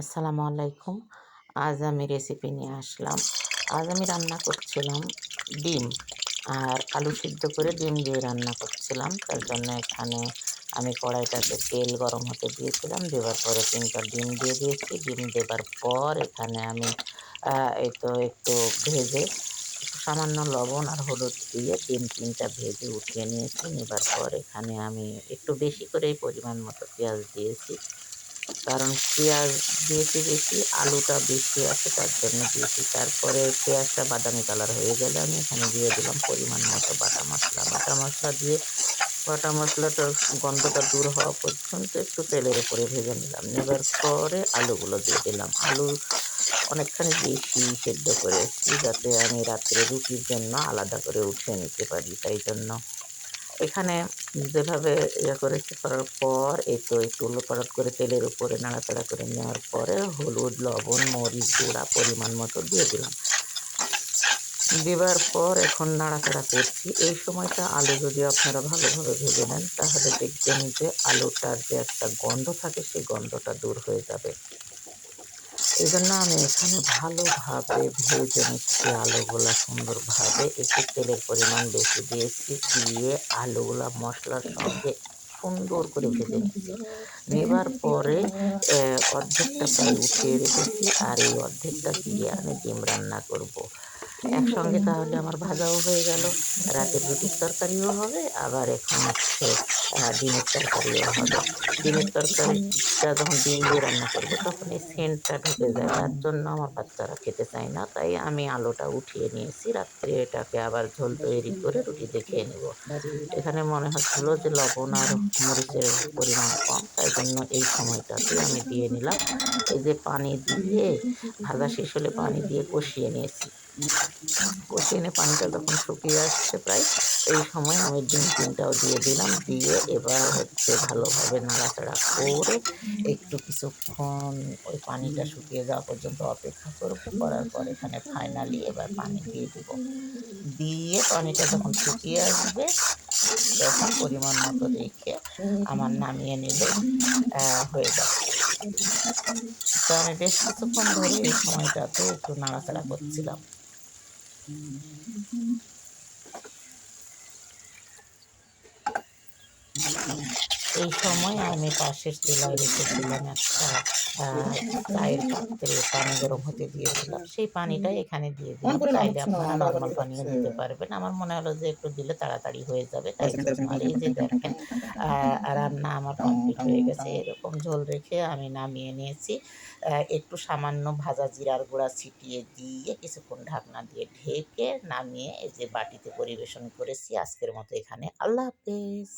আসসালামু আলাইকুম। আজ আমি রেসিপি নিয়ে আসলাম। আজ আমি রান্না করছিলাম ডিম আর আলু সিদ্ধ করে ডিম দিয়ে রান্না করছিলাম। তার জন্য এখানে আমি কড়াইটাতে তেল গরম হতে দিয়েছিলাম। দেওয়ার পরে তিনটা ডিম দিয়ে দিয়েছি। ডিম দেবার পর এখানে আমি এই তো একটু ভেজে সামান্য লবণ আর হলুদ দিয়ে ডিম তিনটা ভেজে উঠিয়ে নিয়েছি। নেবার পর এখানে আমি একটু বেশি করেই পরিমাণ মতো পেঁয়াজ দিয়েছি। কারণ পেঁয়াজ দিয়েছি বেশি, আলুটা বেশি আছে তার জন্য দিয়েছি। তারপরে পেঁয়াজটা বাদামি কালার হয়ে গেলে আমি এখানে দিয়ে দিলাম পরিমাণ মতো বাটা মশলা। বাটা মশলা দিয়ে বাটা মশলাটার গন্ধটা দূর হওয়া পর্যন্ত একটু তেলের উপরে ভেজে নিলাম। নেবার পরে আলুগুলো দিয়ে দিলাম। আলু অনেকখানি বেশি সেদ্ধ করেছি যাতে আমি রাত্রে রুটির জন্য আলাদা করে উঠিয়ে নিতে পারি, তাই জন্য এখানে যেভাবে ইয়ে করেছি করার পর, এই তো একটু উলটপালট করে তেলের উপরে নাড়াচাড়া করে নেওয়ার পরে হলুদ, লবণ, মরিচ, গুঁড়া পরিমাণ মতো দিয়ে দিলাম। দেবার পর এখন নাড়াচাড়া করছি। এই সময়টা আলু যদি আপনারা ভালোভাবে ভেজে নেন, তাহলে দেখবেন যে আলুটার যে একটা গন্ধ থাকে, সেই গন্ধটা দূর হয়ে যাবে। এই জন্য আমি এখানে ভালোভাবে ভেজে নিচ্ছি আলুগুলা সুন্দরভাবে একটু তেলের পরিমাণ বেশি দিয়েছি, দিয়ে আলুগুলা মশলার সঙ্গে সুন্দর করে ভেজে নিচ্ছি নেবার পরে অর্ধেকটা প্রায় উঠিয়ে রেখেছি, আর এই অর্ধেকটা দিয়ে আমি ডিম রান্না করব। একসঙ্গে তাহলে আমার ভাজাও হয়ে গেল। রাতের রুটির তরকারিও হবে, আবার এখন হচ্ছে ডিমের তরকারিও হবে। ডিমের তরকারিটা যখন ডিম দিয়ে রান্না করব, তখন এই সেন্টটা ঢুকে যায়। তার জন্য আমার বাচ্চারা খেতে চায় না, তাই আমি আলুটা উঠিয়ে নিয়েছি। রাত্রে এটাকে আবার ঝোল তৈরি করে রুটিতে খেয়ে নেব। এখানে মনে হচ্ছিল যে লবণ আর মরিচের পরিমাণ কম, তাই জন্য এই সময়টাতে আমি দিয়ে নিলাম। এই যে পানি দিয়ে, ভাজা শেষ হলে পানি দিয়ে কষিয়ে নিয়েছি। কষিয়ে পানিটা তখন শুকিয়ে আসছে প্রায়, এই সময় আমি ডিম তিনটাও দিয়ে দিলাম, দিয়ে এবার হচ্ছে ভালোভাবে নাড়াচাড়া করে একটু কিছুক্ষণ ওই পানিটা শুকিয়ে যাওয়া পর্যন্ত অপেক্ষা করব, করার পর এখানে ফাইনালি এবার পানি দিয়ে দেবো। দিয়ে পানিটা যখন শুকিয়ে আসবে তখন পরিমাণ মতো রেখে আমার নামিয়ে নিলে হয়ে যাবে। তো আমি বেশ কিছুক্ষণ ধরে এই সময়টাতে একটু নাড়াচাড়া করছিলাম। Thank you. এই সময় আমি পাশের চুলায় রেখেছিলাম একটা চায়ের পাত্রে পানি গরম হতে দিয়েছিলাম। সেই পানিটাই এখানে দিয়ে দিলাম। চাইলে আপনারা নর্মাল পানিও দিতে পারবেন। আমার মনে হলো যে একটু দিলে তাড়াতাড়ি হয়ে যাবে। তাই আর এই যে দেখেন রান্না আমার কমপ্লিট হয়ে গেছে। এরকম ঝোল রেখে আমি নামিয়ে নিয়েছি। একটু সামান্য ভাজা জিরার গুঁড়া ছিটিয়ে দিয়ে কিছুক্ষণ ঢাকনা দিয়ে ঢেকে নামিয়ে এই যে বাটিতে পরিবেশন করেছি। আজকের মতো এখানে। আল্লাহ হাফেজ।